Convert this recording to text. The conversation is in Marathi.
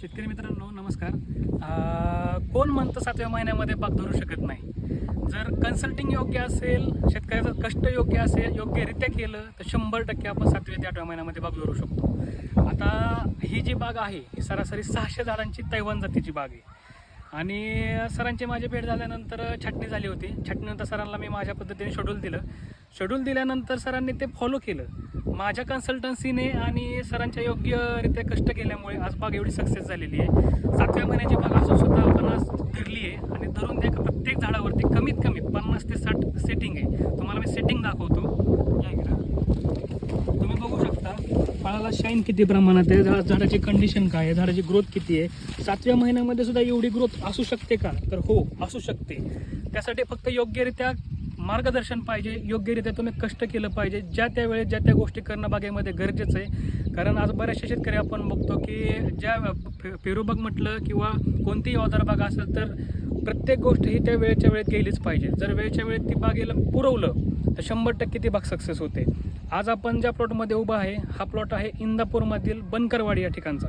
शेतकरी मित्रांनो नमस्कार. कोण म्हणतं सातव्या महिन्यामध्ये बाग धरू शकत नाही? जर कन्सल्टिंग योग्य असेल शेतकऱ्याचं कष्ट योग्य असेल योग्यरित्या केलं तर शंभर टक्के आपण सातव्या ते आठव्या महिन्यामध्ये बाग धरू शकतो. आता ही जी बाग आहे ही सरासरी सहाशे झाडांची तैवान जातीची बाग आहे. आणि सरांची माझी भेट झाल्यानंतर छाटणी झाली होती. छाटणीनंतर सरांना मी माझ्या पद्धतीने शेड्यूल दिलं. शेड्यूल दिल्यानंतर सरांनी ते फॉलो केलं. माझ्या कन्सल्टन्सीने आणि सरांच्या योग्यरित्या कष्ट केल्यामुळे आज बाग एवढी सक्सेस झालेली आहे. सातव्या महिन्याची बाग असून सुद्धा आपण आज धरली आहे. आणि धरून त्या प्रत्येक झाडावरती कमीत कमी पन्नास ते साठ सेटिंग आहे तुम्हाला मी सेटिंग दाखवतो या इकडं. तुम्ही बघू शकता फळाला शाईन किती प्रमाणात आहे? झाड झाडाची कंडिशन काय आहे? झाडाची ग्रोथ किती आहे? सातव्या महिन्यामध्ये सुद्धा एवढी ग्रोथ असू शकते का? तर हो असू शकते. त्यासाठी फक्त योग्यरित्या मार्गदर्शन पाहिजे. योग्यरित्या तुम्ही कष्ट केलं पाहिजे. ज्या त्या वेळेस ज्या त्या गोष्टी करणं बागेमध्ये गरजेचं आहे. कारण आज बऱ्याचशा शेतकरी आपण बघतो की ज्या पे- पेरूबाग म्हटलं किंवा कोणतीही अवजार असेल तर प्रत्येक गोष्ट ही त्या वेळेच्या वेळेत गेलीच पाहिजे. जर वेळेच्या वेळेत ती बागेला पुरवलं तर शंभर टक्के ती बाग सक्सेस होते. आज आपण ज्या प्लॉटमध्ये उभा आहे हा प्लॉट आहे इंदापूरमधील बनकरवाडी या ठिकाणचा.